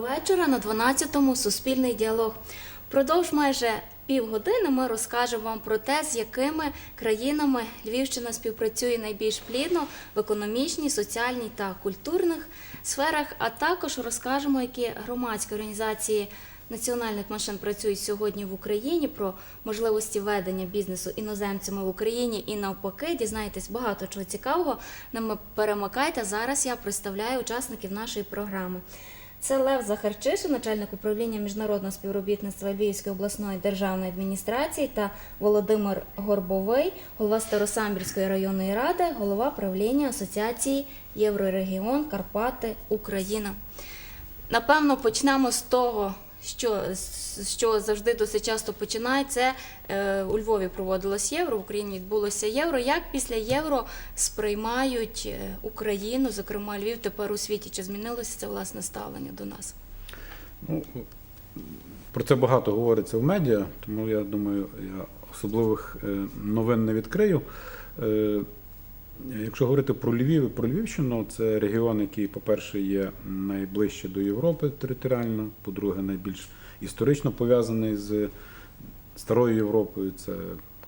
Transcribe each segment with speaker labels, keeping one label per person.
Speaker 1: Вечора на 12-му Суспільний діалог. Впродовж майже півгодини ми розкажемо вам про те, з якими країнами Львівщина співпрацює найбільш плідно в економічній, соціальній та культурних сферах, а також розкажемо, які громадські організації національних машин працюють сьогодні в Україні, про можливості ведення бізнесу іноземцями в Україні і навпаки. Дізнаєтесь багато чого цікавого. Не перемикайте. Зараз я представляю учасників нашої програми. Це Лев Захарчишин, начальник управління міжнародного співробітництва Львівської обласної державної адміністрації та Володимир Горбовий, голова Старосамбірської районної ради, голова правління Асоціації Єврорегіон Карпати Україна. Напевно, почнемо з того, що, що завжди досить часто починає. Це е, у Львові проводилось євро, в Україні відбулося євро. Як після євро сприймають е, Україну, зокрема Львів, тепер у світі? Чи змінилося це власне ставлення до нас?
Speaker 2: Ну, про це багато говориться в медіа, тому я думаю, я особливих е, новин не відкрию. Якщо говорити про Львів і про Львівщину, це регіон, який, по-перше, є найближче до Європи територіально, по-друге, найбільш історично пов'язаний з старою Європою. Це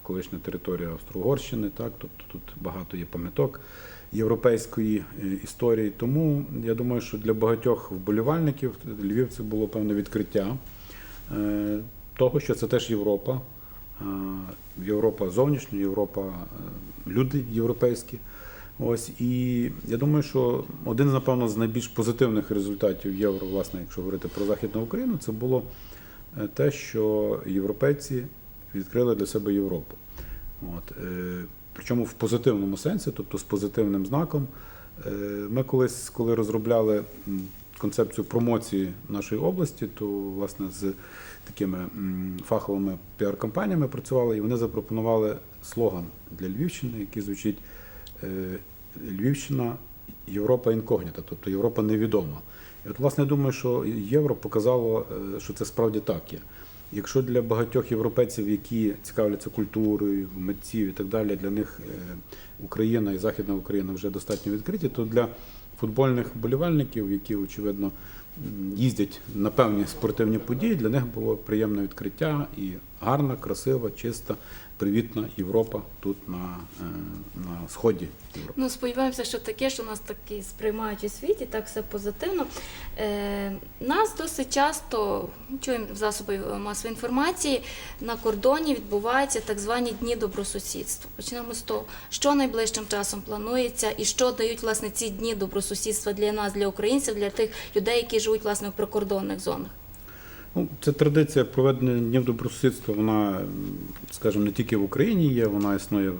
Speaker 2: колишня територія Австро-Угорщини, так, тобто тут багато є пам'яток європейської е, історії. Тому я думаю, що для багатьох вболівальників Львів це було певне відкриття е, того, що це теж Європа. Е, Європа зовнішня, Європа, е, люди європейські. Ось і я думаю, що один напевно з найбільш позитивних результатів євро, власне, якщо говорити про Західну Україну, це було е, те, що європейці відкрили для себе Європу. От, причому в позитивному сенсі, тобто з позитивним знаком. Ми колись, коли розробляли концепцію промоції нашої області, то власне з такими фаховими піар-компаніями працювали, і вони запропонували слоган для Львівщини, який звучить е, Львівщина Європа інкогніта, тобто Європа невідома. І от, власне, я думаю, що євро показало, е, що це справді так є. Якщо для багатьох європейців, які цікавляться культурою, митців і так далі, для них е, Україна і Західна Україна вже достатньо відкриті, то для футбольних болівальників, які, очевидно, їздять на певні спортивні події, для них було приємне відкриття і гарна, красива, чиста, привітна Європа тут на, е, на сході Європи.
Speaker 1: Ну, сподіваємося, що таке, що нас таки сприймають у світі, так все позитивно. Е, нас досить часто чуємо в засобі масової інформації, на кордоні відбуваються так звані дні добросусідства. Почнемо з того, що найближчим часом планується і що дають власне ці дні добросусідства для нас, для українців, для тих людей, які живуть власне в прикордонних зонах.
Speaker 2: Ну, це традиція проведення днів добросусідства, вона, скажімо, не тільки в Україні є, вона існує в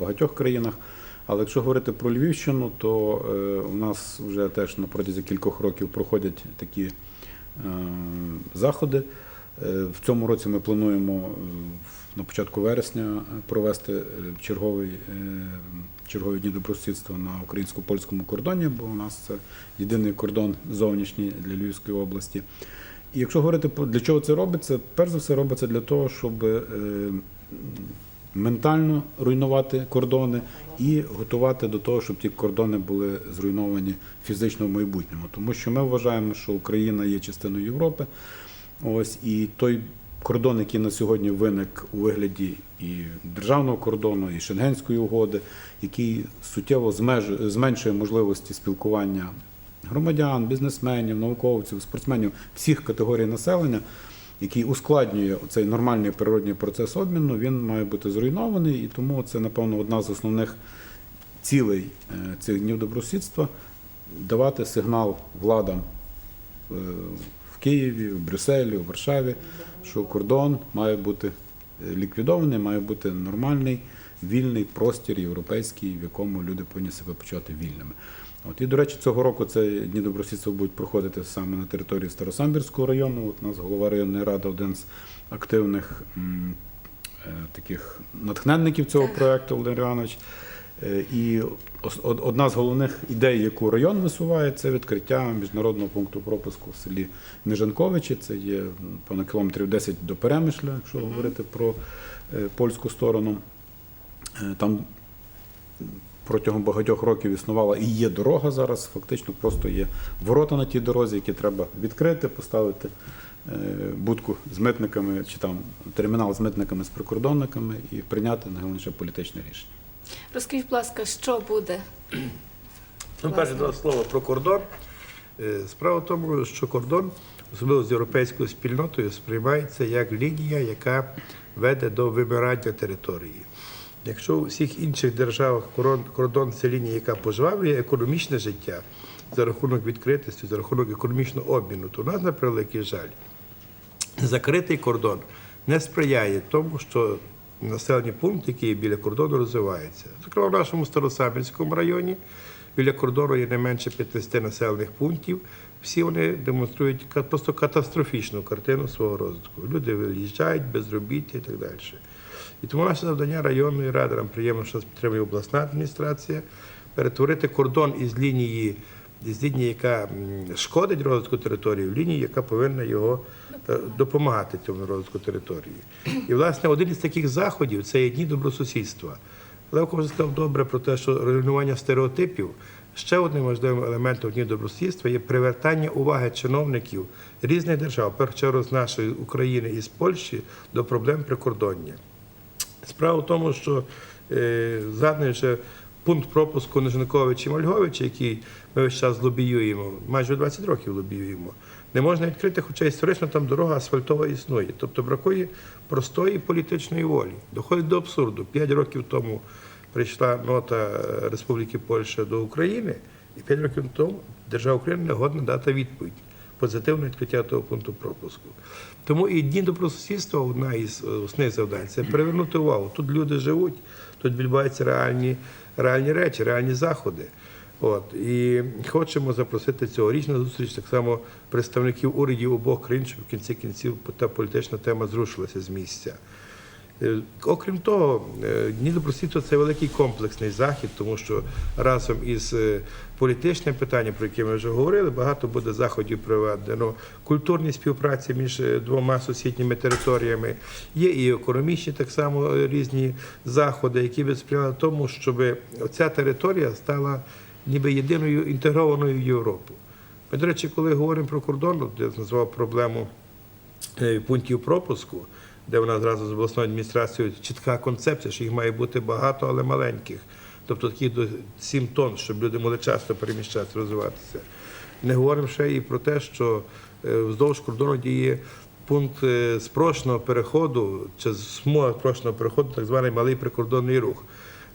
Speaker 2: багатьох країнах. Але якщо говорити про Львівщину, то е, у нас вже теж на протязі кількох років проходять такі е, заходи. Е, в цьому році ми плануємо на початку вересня провести черговий, чергові дні добросусідства на українсько-польському кордоні, бо у нас це єдиний кордон зовнішній для Львівської області. Якщо говорити про для чого це робиться, перш за все робиться для того, щоб е, ментально руйнувати кордони і готувати до того, щоб ті кордони були зруйновані фізично в майбутньому. Тому що ми вважаємо, що Україна є частиною Європи. Ось і той кордон, який на сьогодні виник у вигляді і державного кордону, і Шенгенської угоди, який суттєво зменшує можливості спілкування громадян, бізнесменів, науковців, спортсменів всіх категорій населення, який ускладнює цей нормальний природний процес обміну, він має бути зруйнований, і тому це, напевно, одна з основних цілей е, цих днів добросусідства давати сигнал владам е, в Києві, в Брюсселі, в Варшаві, що кордон має бути е, ліквідований, має бути нормальний, вільний простір європейський, в якому люди повинні себе почувати вільними. От і, до речі, цього року це дні добросусідства будуть проходити саме на території Старосамбірського району. От у нас голова районної ради один з активних м, е, таких натхненників цього проекту Володимир Іванович. Е, І ос- од- одна з головних ідей, яку район висуває, це відкриття міжнародного пункту пропуску в селі Нижанковичі. Це є м, понад кілометрів 10 до Перемишля, якщо говорити про е, польську сторону. Е, Там протягом багатьох років існувала і є дорога зараз. Фактично просто є ворота на тій дорозі, які треба відкрити, поставити е, будку з митниками чи там термінал з митниками з прикордонниками і прийняти найголовніше політичне рішення.
Speaker 1: Розкажіть, будь ласка, що буде?
Speaker 3: Ну, перше два слова про кордон. Е, Справа в тому, що кордон, особливо з європейською спільнотою, сприймається як лінія, яка веде до вимирання території. Якщо у всіх інших державах кордон це лінія, яка пожвавлює економічне життя за рахунок відкритості, за рахунок економічного обміну, то у нас, на превеликий жаль, закритий кордон не сприяє тому, що населені пункти, які є біля кордону, розвиваються. Зокрема, в нашому Старосамбірському районі біля кордону є не менше 50 населених пунктів. Всі вони демонструють просто катастрофічну картину свого розвитку. Люди виїжджають, безробіття і так далі. І тому наше завдання районної ради, нам приємно, що нас підтримує обласна адміністрація, перетворити кордон із лінії, із лінії, яка шкодить розвитку території, в лінію, яка повинна його е, допомагати цьому розвитку території. І, власне, один із таких заходів це є дні добросусідства. Левко вже сказав добре про те, що руйнування стереотипів ще одним важливим елементом днів добросусідства є привертання уваги чиновників різних держав, першу чергу з нашої України і з Польщі, до проблем прикордоння. Справа в тому, що е, вже пункт пропуску Нижниковича і Мальговича, який ми весь час лобіюємо, майже 20 років лобіюємо, не можна відкрити, хоча історично там дорога асфальтова існує. Тобто бракує простої політичної волі. Доходить до абсурду. П'ять років тому прийшла нота е, Республіки Польща до України, і п'ять років тому держава України не годна дати відповідь. Позитивне відкриття того пункту пропуску. Тому і дні добросусідства одна із е, основних завдань це привернути увагу. Тут люди живуть, тут відбуваються реальні, реальні речі, реальні заходи. От і хочемо запросити цьогоріч на зустріч так само представників урядів обох країн, щоб в кінці кінців та політична тема зрушилася з місця. Е, Окрім того, е, Дні добросвіту це великий комплексний захід, тому що разом із е, політичним питанням, про яке ми вже говорили, багато буде заходів проведено. Культурні співпраці між двома сусідніми територіями. Є і економічні так само різні заходи, які би сприяли тому, щоб ця територія стала ніби єдиною інтегрованою в Європу. Ми, до речі, коли говоримо про кордон, я назвав проблему пунктів пропуску, де вона зразу з обласною адміністрацією чітка концепція, що їх має бути багато, але маленьких. Тобто такі до 7 тонн, щоб люди могли часто переміщатися, розвиватися. Не говоримо ще і про те, що е, вздовж кордону діє пункт е, спрощеного переходу, чи смуга спрощеного переходу, так званий малий прикордонний рух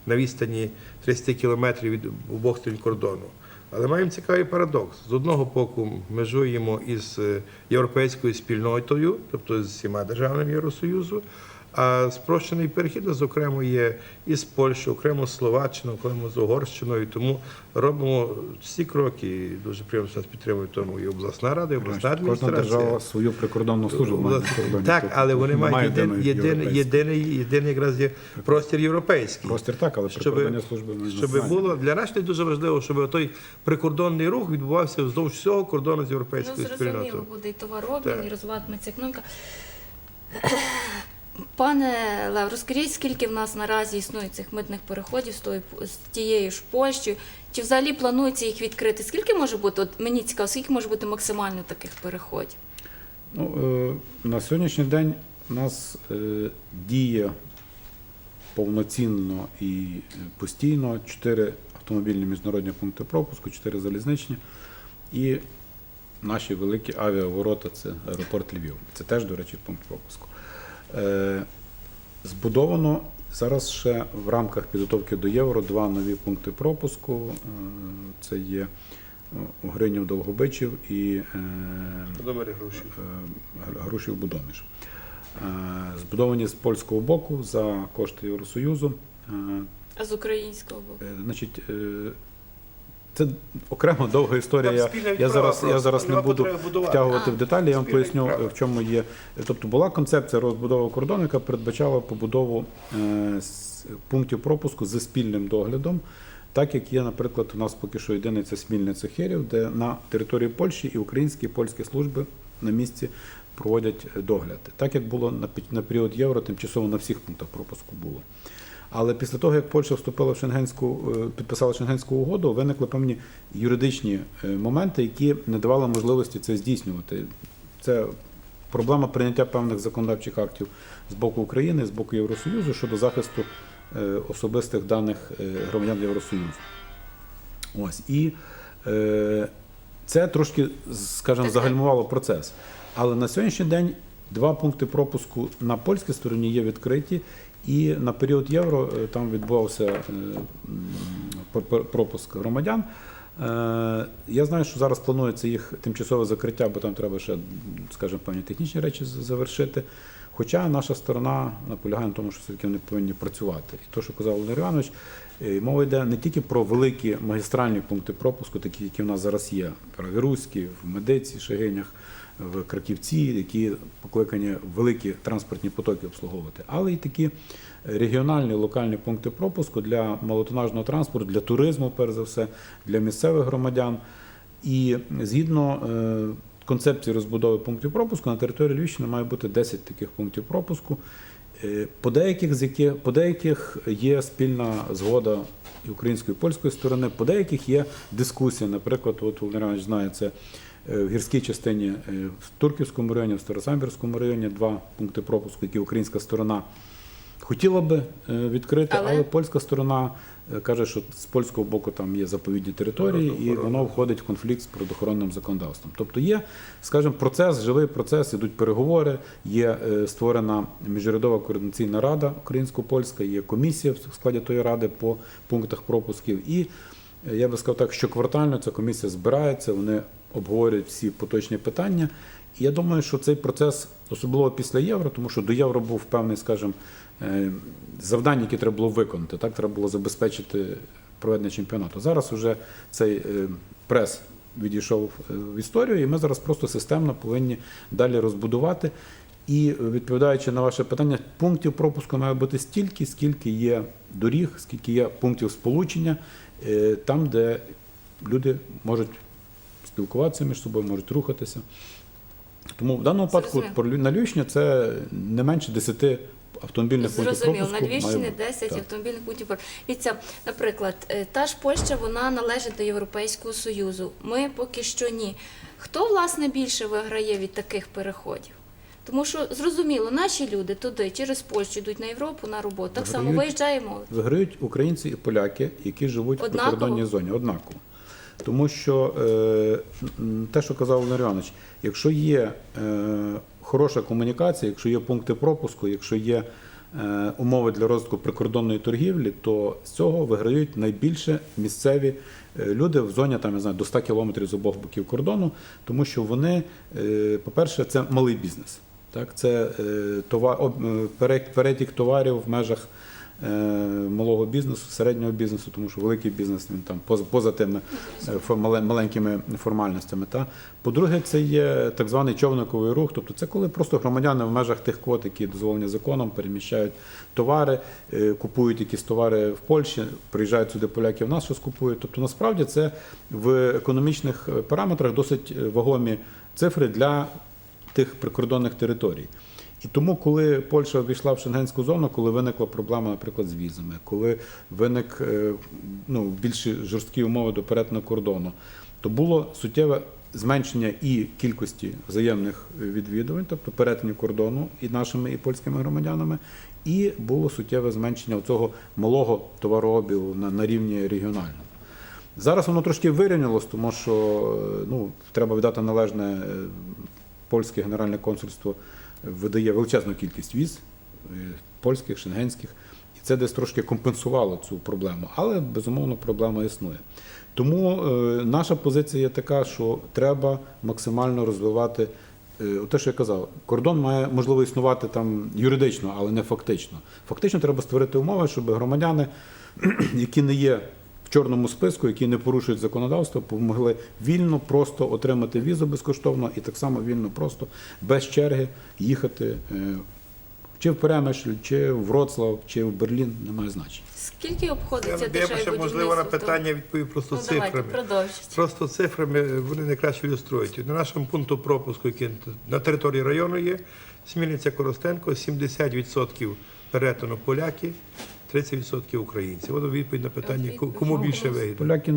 Speaker 3: на відстані 30 кілометрів від обох сторін кордону. Але маємо цікавий парадокс. З одного боку, межуємо із е, європейською спільнотою, тобто з всіма державами Євросоюзу, а спрощений перехід, нас окремо є із Польщею, окремо з Словаччиною, окремо з Угорщиною. Тому робимо всі кроки. І дуже приємно, що нас підтримує тому і обласна рада, і обласна
Speaker 2: Кожна держава свою прикордонну службу має.
Speaker 3: Так,
Speaker 2: Тут
Speaker 3: але вони мають єдин,
Speaker 2: єдиної
Speaker 3: єдин, єдиний, єдиний якраз є простір європейський.
Speaker 2: Простір так, але
Speaker 3: Щоб,
Speaker 2: прикордонні служби
Speaker 3: щоб було для нас це дуже важливо, щоб той прикордонний рух відбувався вздовж всього кордону з
Speaker 1: Ну,
Speaker 3: європейською
Speaker 1: зрозуміло, буде і товарообмін, і розвиватиметься економіка. Пане Лев, розкажіть, скільки в нас наразі існує цих митних переходів з, тою, з тією ж Польщею? Чи взагалі планується їх відкрити? Скільки може бути, от мені цікаво, скільки може бути максимально таких переходів?
Speaker 2: Ну, е, на сьогоднішній день у нас е, діє повноцінно і постійно чотири автомобільні міжнародні пункти пропуску, чотири залізничні і наші великі авіаворота це аеропорт Львів. Це теж, до речі, пункт пропуску. Е, збудовано зараз ще в рамках підготовки до євро два нові пункти пропуску. Е, це є у Гринів Довгобичів і е,
Speaker 3: Грушів.
Speaker 2: е. Е, Збудовані з польського боку за кошти Євросоюзу. Е,
Speaker 1: А з українського боку?
Speaker 2: е, Значить, е, це окремо довга історія.
Speaker 3: Там
Speaker 2: Я, я зараз, я зараз не буду втягувати в деталі. Я вам поясню,
Speaker 3: відправа.
Speaker 2: в чому є. Тобто була концепція розбудови кордону, яка передбачала побудову е, пунктів пропуску зі спільним доглядом. Так як є, наприклад, у нас поки що єдиний це Смільниця Херів, де на території Польщі і українські і польські служби на місці проводять догляд. Так як було на, на період євро, тимчасово на всіх пунктах пропуску було. Але після того, як Польща вступила в Шенгенську, е, підписала Шенгенську угоду, виникли певні юридичні е, моменти, які не давали можливості це здійснювати. Це проблема прийняття певних законодавчих актів з боку України, з боку Євросоюзу щодо захисту е, особистих даних громадян Євросоюзу. Ось і е, це трошки, скажімо, загальмувало процес. Але на сьогоднішній день два пункти пропуску на польській стороні є відкриті, і на період євро е, там відбувався е, пропуск громадян. Е, Я знаю, що зараз планується їх тимчасове закриття, бо там треба ще, скажімо, певні технічні речі завершити. Хоча наша сторона наполягає на тому, що все-таки вони повинні працювати. І то, що казав Володимир Іванович, мова йде не тільки про великі магістральні пункти пропуску, такі, які в нас зараз є, в Правіруській, в Медиці, Шегинях, в Краківці, які покликані великі транспортні потоки обслуговувати, але й такі регіональні локальні пункти пропуску для малотонажного транспорту, для туризму, перш за все, для місцевих громадян. І згідно е, концепції розбудови пунктів пропуску на території Львівщини має бути 10 таких пунктів пропуску. Е, По деяких з яких по деяких є спільна згода і української і польської сторони, по деяких є дискусія. Наприклад, от Володимир Іванович знає це в гірській частині е, в Турківському районі, в Старосамбірському районі два пункти пропуску, які українська сторона хотіла би е, відкрити,
Speaker 1: Але-
Speaker 2: але польська сторона е, каже, що з польського боку там є заповідні території, і воно входить в конфлікт з природоохоронним законодавством. Тобто є, скажімо, процес, живий процес, ідуть переговори, є е, створена міжрядова координаційна рада українсько-польська, є комісія в складі тої ради по пунктах пропусків. І е, я би сказав так, що квартально ця комісія збирається, вони обговорюють всі поточні питання. І я думаю, що цей процес, особливо після євро, тому що до євро був певний, скажімо, е, завдання, які треба було виконати. Так, треба було забезпечити проведення чемпіонату. Зараз вже цей е, прес відійшов е, в історію, і ми зараз просто системно повинні далі розбудувати. І відповідаючи на ваше питання, пунктів пропуску має бути стільки, скільки є доріг, скільки є пунктів сполучення, там, де люди можуть спілкуватися між собою, можуть рухатися. Тому в даному випадку
Speaker 1: Зрозуміло.
Speaker 2: на Львівщині це не менше 10 автомобільних пунктів
Speaker 1: Зрозуміло,
Speaker 2: пропуску.
Speaker 1: на Львівщині
Speaker 2: має бути.
Speaker 1: 10
Speaker 2: Так.
Speaker 1: автомобільних пунктів. пропуску. Дивіться, наприклад, е, та ж Польща вона належить до Європейського Союзу. Ми поки що ні. Хто власне більше виграє від таких переходів? Тому що зрозуміло, наші люди туди через Польщу йдуть на Європу на роботу. Так само
Speaker 2: Виграють.
Speaker 1: виїжджаємо.
Speaker 2: Виграють українці і поляки, які живуть
Speaker 1: Однаково?
Speaker 2: в прикордонній зоні, однаково. Тому що е, те, що казав Іванович, якщо є е, хороша комунікація, якщо є пункти пропуску, якщо є е, умови для розвитку прикордонної торгівлі, то з цього виграють найбільше місцеві люди в зоні там, я знаю, до 100 кілометрів з обох боків кордону, тому що вони, по-перше, це малий бізнес. Так, це товар, перетік товарів в межах малого бізнесу, середнього бізнесу, тому що великий бізнес він там поза, поза тими е, маленькими формальностями. Та. По-друге, це є так званий човниковий рух, тобто це коли просто громадяни в межах тих квот, які дозволені законом, переміщають товари, е, купують якісь товари в Польщі, приїжджають сюди поляки, в нас щось купують. Тобто насправді це в економічних е, параметрах досить е, вагомі цифри для тих прикордонних територій. І тому, коли Польща ввійшла в шенгенську зону, коли виникла проблема, наприклад, з візами, коли виник е, ну, більш жорсткі умови до перетину кордону, то було суттєве зменшення і кількості взаємних відвідувань, тобто перетинів кордону і нашими, і польськими громадянами, і було суттєве зменшення цього малого товарообігу на, на рівні регіональному. Зараз воно трошки вирівнялось, тому що ну, треба віддати належне е, польське генеральне консульство видає величезну кількість віз е, польських, шенгенських, і це десь трошки компенсувало цю проблему. Але безумовно проблема існує. Тому е, наша позиція є така, що треба максимально розвивати. е, Те, що я казав, кордон має можливо існувати там юридично, але не фактично. Фактично треба створити умови, щоб громадяни, які не є в чорному списку, які не порушують законодавство, могли вільно просто отримати візу безкоштовно і так само вільно, просто без черги їхати е, чи в Перемишль, чи в Вроцлав, чи в Берлін, немає значення.
Speaker 1: Скільки
Speaker 3: Я,
Speaker 1: обходиться
Speaker 3: я б ще можливо на питання відповів просто
Speaker 1: Ну, давайте,
Speaker 3: цифрами.
Speaker 1: продовжіть.
Speaker 3: Просто цифрами вони найкраще ілюструють. На нашому пункту пропуску, який на території району є, Смільниця Коростенко, 70% перетину поляки, 30% українців. Воно відповідь на питання, кому більше вигідно.
Speaker 2: Поляки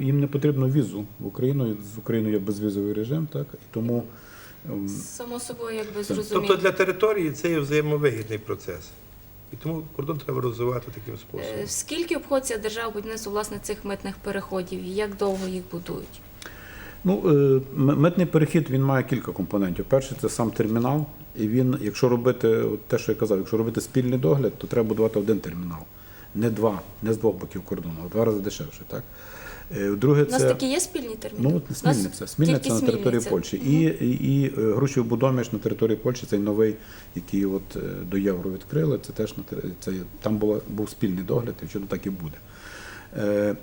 Speaker 2: їм не потрібно візу в Україну. З Україною є безвізовий режим, так і тому ем,
Speaker 1: Само собою, якби зрозуміло.
Speaker 3: Тобто для території це є взаємовигідний процес. І тому кордон треба розвивати таким
Speaker 1: Е,
Speaker 3: способом.
Speaker 1: Скільки обходиться держава будівництво власне цих митних переходів і як довго їх будують?
Speaker 2: Ну, е, митний перехід він має кілька компонентів. Перший це сам термінал. І він, якщо робити от те, що я казав, якщо робити спільний догляд, то треба будувати один термінал, не два, не з двох боків кордону, а в два рази дешевше. Так? Е, Друге,
Speaker 1: У нас
Speaker 2: це
Speaker 1: такі є спільні терміни?
Speaker 2: ну, Смільниця. Смільниця на території Польщі. І, і, і е, Грушів Будоміш на території Польщі, цей новий, який от е, до євро відкрили, це теж на це, там було, був спільний догляд, і вчора так і буде. Е,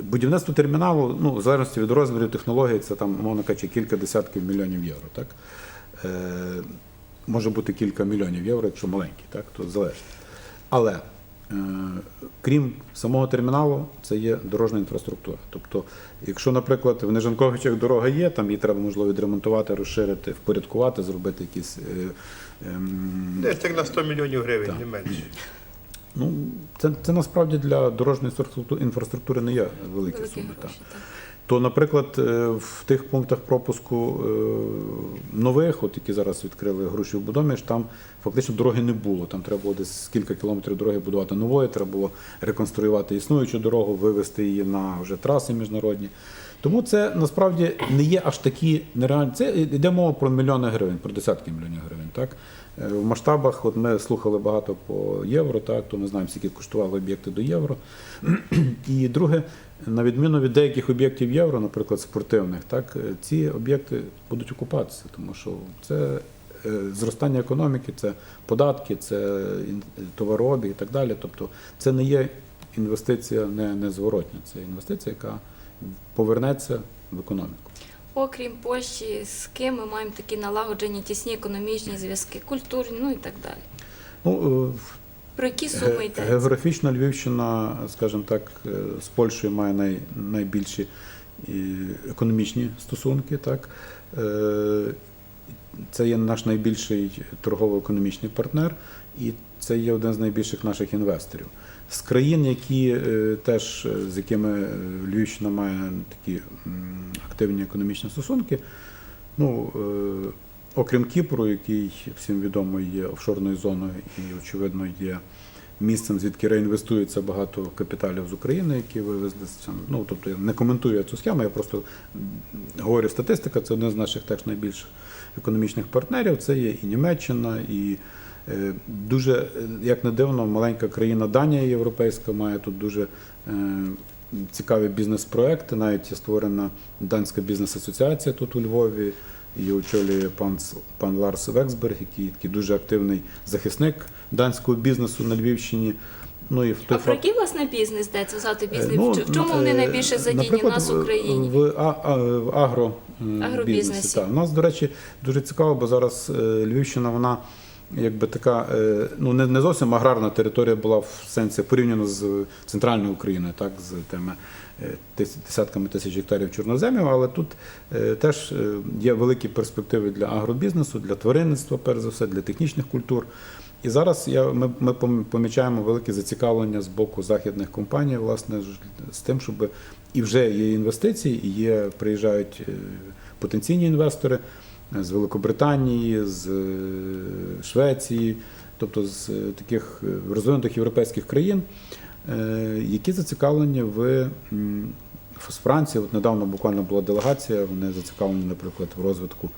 Speaker 2: Будівництво терміналу, ну, в залежності від розмірів технологій, це там, мовно кажучи, кілька десятків мільйонів євро. Так? Е, може бути кілька мільйонів євро, якщо маленький, так? то залежить. Але е, крім самого терміналу, це є дорожня інфраструктура. Тобто, якщо, наприклад, в Нежанковичах дорога є, там її треба можливо відремонтувати, розширити, впорядкувати, зробити якісь. Е, ем,
Speaker 3: Десь так на 100 мільйонів гривень,
Speaker 2: Так.
Speaker 3: не менше.
Speaker 2: Ну, це, це насправді для дорожньої інфраструкту- інфраструктури не є великі суми. Так. То, наприклад, е, в тих пунктах пропуску е, нових, от які зараз відкрили груші в Будоміж, там фактично дороги не було. Там треба було десь кілька кілометрів дороги будувати нової, треба було реконструювати існуючу дорогу, вивести її на вже траси міжнародні. Тому це насправді не є аж такі нереальні. Це йде мова про мільйони гривень, про десятки мільйонів гривень. Так? Е, В масштабах, от ми слухали багато по євро, так, то ми знаємо, скільки коштували об'єкти до євро. І друге, на відміну від деяких об'єктів євро, наприклад, спортивних, так, е, ці об'єкти будуть окупатися, тому що це е, зростання економіки, це податки, це товарообіг і так далі. Тобто це не є інвестиція не, незворотня, це інвестиція, яка повернеться в економіку.
Speaker 1: Окрім Польщі, з ким ми маємо такі налагоджені тісні економічні зв'язки, культурні, ну і так далі.
Speaker 2: Ну, е,
Speaker 1: Про які суми йдеться?
Speaker 2: Географічно Львівщина, скажімо так, е, з Польщею має най, найбільші економічні стосунки. Так? Е, Це є наш найбільший торгово-економічний партнер, і це є один з найбільших наших інвесторів. З країн, які е, теж е, з якими е, Львівщина має такі активні економічні стосунки, ну, окрім Кіпру, який всім відомо є офшорною зоною і, очевидно, є місцем, звідки реінвестується багато капіталів з України, які вивезли. Ну, тобто я не коментую цю схему, я просто говорю статистика, це один з наших теж найбільших економічних партнерів. Це є і Німеччина, і дуже, е, як не дивно, маленька країна Данія європейська має тут дуже е, цікаві бізнес-проекти. Навіть є створена данська бізнес-асоціація тут у Львові. Її очолює пан, пан Ларс Вексберг, який такий дуже активний захисник данського бізнесу на Львівщині. Ну і в
Speaker 1: А про який власне бізнес йдеться взяти бізнес?
Speaker 2: Е, ну,
Speaker 1: В чому вони
Speaker 2: е,
Speaker 1: найбільше задіяні в нас в Україні?
Speaker 2: В, а, а, в агро,
Speaker 1: Агробізнесі.
Speaker 2: бізнесі. Так. У нас, до речі, дуже цікаво, бо зараз е, Львівщина, вона якби така, е, ну не, зовсім аграрна територія була в сенсі порівняно з центральною Україною, так, з тими е, десятками тисяч гектарів чорноземів, але тут е, теж є великі перспективи для агробізнесу, для тваринництва, перш за все, для технічних культур. І зараз я, ми, ми помічаємо велике зацікавлення з боку західних компаній, власне, з тим, щоб і вже є інвестиції, і є, приїжджають потенційні інвестори з Великобританії, з е, Швеції, тобто з е, таких е, розвинутих європейських країн, які зацікавлені в з Франції. От недавно буквально була делегація, вони зацікавлені, наприклад, в розвитку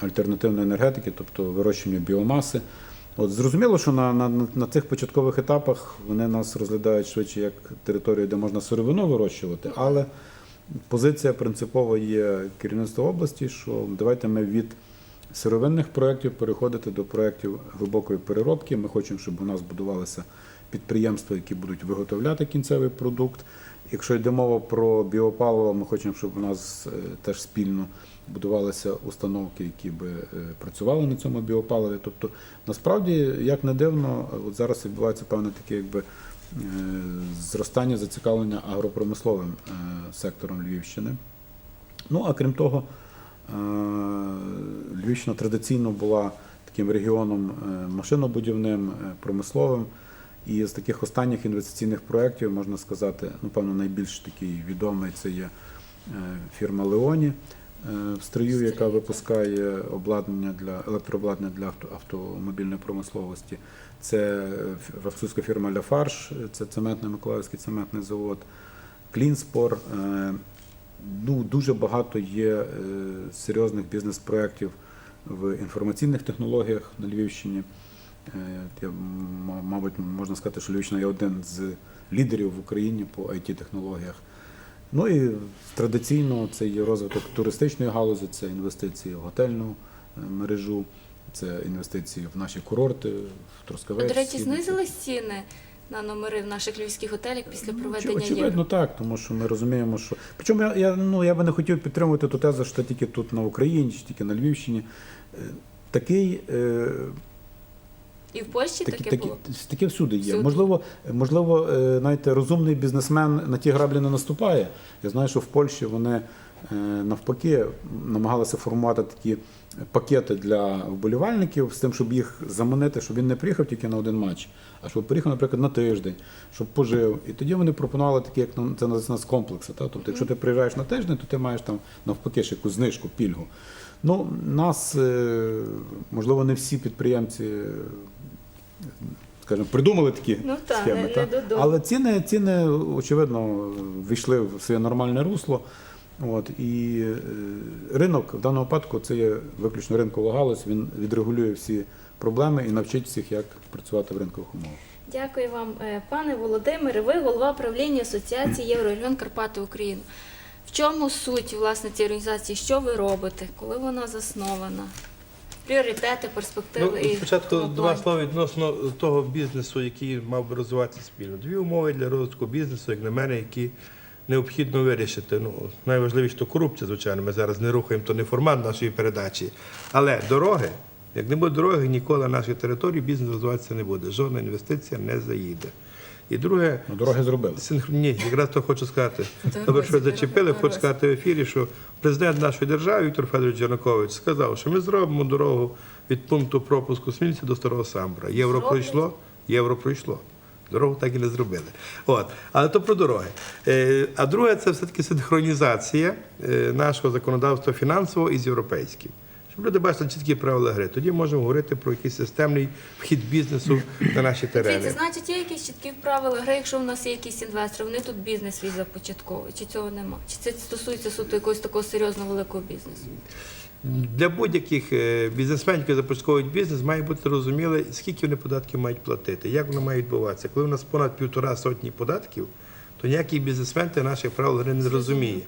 Speaker 2: альтернативної енергетики, тобто вирощення біомаси. От зрозуміло, що на, на, на цих початкових етапах вони нас розглядають швидше як територію, де можна сировину вирощувати, але позиція принципова є керівництва області, що давайте ми від сировинних проєктів переходити до проєктів глибокої переробки. Ми хочемо, щоб у нас будувалися підприємства, які будуть виготовляти кінцевий продукт. Якщо йде мова про біопаливо, ми хочемо, щоб у нас е, теж спільно будувалися установки, які би е, працювали на цьому біопаливі. Тобто, насправді, як не дивно, от зараз відбувається певне таке, якби зростання зацікавлення агропромисловим е, сектором Львівщини. Ну а крім того, е, Львівщина традиційно була таким регіоном е, машинобудівним, промисловим. І з таких останніх інвестиційних проєктів можна сказати, напевно, найбільш такий відомий це є фірма Леоні в стрию, яка випускає обладнання для електрообладнання для авто- автомобільної промисловості. Це е, французька фірма Ляфарш, це цементний Миколаївський цементний завод, Клінспор. Е, Ну, дуже багато є е, серйозних бізнес-проєктів в інформаційних технологіях на Львівщині. Е, Я, мабуть, можна сказати, що Львівщина є один з лідерів в Україні по it технологіях Ну і традиційно це є розвиток туристичної галузі, це інвестиції в готельну е, мережу, це інвестиції в наші курорти, в Трускавець.
Speaker 1: До речі, знизились ціни на номери в наших львівських готелях після
Speaker 2: Ну,
Speaker 1: проведення
Speaker 2: очевидно, очевидно, так, тому що ми розуміємо, що. Причому я, я, ну, я би не хотів підтримувати ту тезу, що тільки тут на Україні, чи тільки на Львівщині. Е, Такий, е,
Speaker 1: І в Польщі
Speaker 2: такі,
Speaker 1: таке
Speaker 2: такі,
Speaker 1: було.
Speaker 2: таке всюди є.
Speaker 1: Всюди.
Speaker 2: Можливо, можливо, е, знаєте, розумний бізнесмен на ті граблі не наступає. Я знаю, що в Польщі вони е, навпаки намагалися формувати такі пакети для вболівальників з тим, щоб їх заманити, щоб він не приїхав тільки на один матч, а щоб приїхав, наприклад, на тиждень, щоб пожив. І тоді вони пропонували такі, як це називається з комплекси. Та? Тобто, якщо ти приїжджаєш на тиждень, то ти маєш там навпаки ще якусь знижку, пільгу. Ну, нас, е, можливо, не всі підприємці скажімо, придумали такі
Speaker 1: Ну, так,
Speaker 2: схеми.
Speaker 1: не-
Speaker 2: та?
Speaker 1: не.
Speaker 2: Але ціни, ціни, очевидно, війшли в своє нормальне русло. От, і е, ринок в даному випадку це є виключно ринкова галузь, він відрегулює всі проблеми і навчить всіх, як працювати в ринкових умовах.
Speaker 1: Дякую вам, е, пане Володимире. Ви голова правління Асоціації Єврорегіон Карпати Україну. В чому суть власне цієї організації? Що ви робите? Коли вона заснована? Пріоритети, перспективи
Speaker 3: Ну,
Speaker 1: і
Speaker 3: спочатку два слова відносно того бізнесу, який мав би розвиватися спільно. Дві умови для розвитку бізнесу, як на мене, які необхідно вирішити. Ну, найважливіше то корупція, звичайно. Ми зараз не рухаємо, то не формат нашої передачі. Але дороги, як не буде дороги, ніколи на нашій території бізнес розвиватися не буде. Жодна інвестиція не заїде. І друге,
Speaker 2: Ну, дороги зробили.
Speaker 3: Ні, якраз то хочу сказати. Добре, що ви зачепили, хочу сказати в ефірі, що президент нашої держави Віктор Федорович Янукович сказав, що ми зробимо дорогу від пункту пропуску Смільці до Старого Самбра. Євро пройшло, євро пройшло. Дорогу так і не зробили. От. Але то про дороги. Е, А друге, це все-таки синхронізація е, нашого законодавства фінансового із європейським. Щоб люди бачили чіткі правила гри. Тоді можемо говорити про якийсь системний вхід бізнесу на наші терени.
Speaker 1: Дивіться, значить, є якісь чіткі правила гри, якщо у нас є якісь інвестори, вони тут бізнес свій започатковують, чи цього нема? Чи це стосується суто якогось такого серйозного великого бізнесу?
Speaker 3: Для будь-яких е, бізнесменів, які започатковують бізнес, має бути зрозуміло, скільки вони податків мають платити, як воно має відбуватися. Коли у нас понад півтора сотні податків, то ніякий бізнесмен наших правил гри не зрозуміє.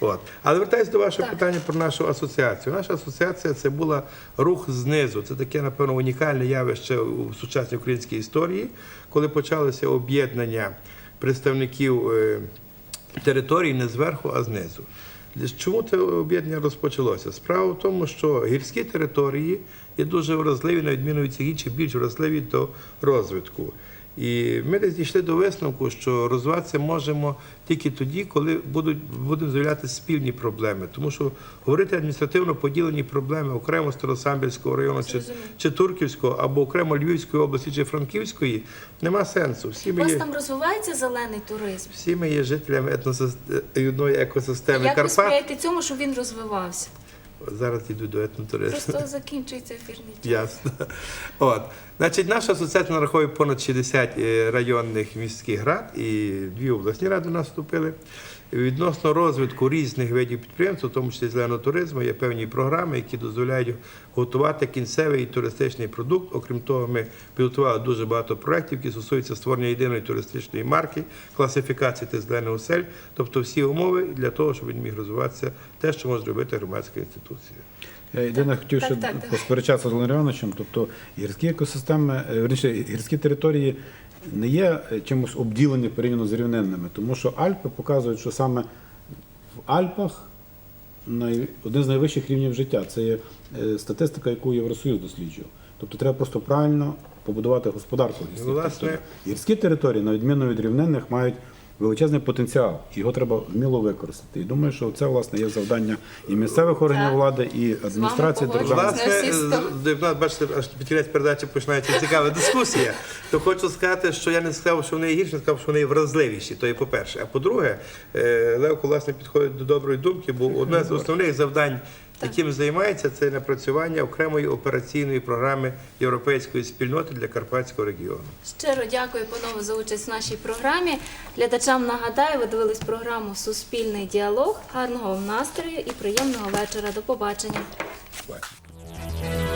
Speaker 3: От. Але вертаюся до вашого
Speaker 1: Так.
Speaker 3: питання про нашу асоціацію. Наша асоціація це була рух знизу. Це таке, напевно, унікальне явище у сучасній українській історії, коли почалося об'єднання представників е, територій не зверху, а знизу. Чому це об'єднання розпочалося? Справа в тому, що гірські території є дуже вразливі, на відміну від цих інших, більш вразливі до розвитку. І ми десь дійшли до висновку, що розвиватися можемо тільки тоді, коли будуть будуть з'являтися спільні проблеми. Тому що говорити адміністративно поділені проблеми окремо Старосамбірського району чи, чи Турківського, або окремо Львівської області чи Франківської, нема сенсу. Всі
Speaker 1: У
Speaker 3: ми
Speaker 1: вас
Speaker 3: є,
Speaker 1: там розвивається зелений туризм?
Speaker 3: всі ми є жителями етносистеми екосистеми
Speaker 1: Як ви сприяєте цьому, щоб він розвивався?
Speaker 3: Зараз йду до етнотуризму.
Speaker 1: Просто закінчується ефірний час.
Speaker 3: Ясно. От. Значить, наша асоціація нараховує понад 60 е, районних міських рад і дві обласні ради у нас вступили. Відносно розвитку різних видів підприємств, в тому числі зеленого туризму, є певні програми, які дозволяють готувати кінцевий туристичний продукт. Окрім того, ми підготували дуже багато проєктів, які стосуються створення єдиної туристичної марки, класифікації та зелених осель, тобто всі умови для того, щоб він міг розвиватися те, що може зробити громадська інституція.
Speaker 2: Я єдине хотів ще посперечатися з Івановичем. Тобто гірські екосистеми, е, верніше, гірські території не є е, чимось обділені порівняно з рівнинними, тому що Альпи показують, що саме в Альпах один з найвищих рівнів життя. Це є е, статистика, яку Євросоюз досліджує. Тобто треба просто правильно побудувати господарку гірських
Speaker 3: Власне.
Speaker 2: територій. Гірські території, на відміну від рівнинних, мають величезний потенціал. Його треба вміло використати. І думаю, що це власне є завдання і місцевих органів влади, і адміністрації
Speaker 3: з- депутат, бачите, аж під кінець передачі починається цікава дискусія. То хочу сказати, що я не сказав, що вони гірші, я сказав, що вони вразливіші. То є по-перше. А по-друге, е, Левко власне підходить до доброї думки, бо одне з основних завдань, яким займається, це напрацювання окремої операційної програми європейської спільноти для Карпатського регіону.
Speaker 1: Щиро дякую, панове, за участь в нашій програмі. Глядачам нагадаю, ви дивились програму Суспільний діалог. Гарного вам настрою і приємного вечора. До побачення.
Speaker 3: Бачите.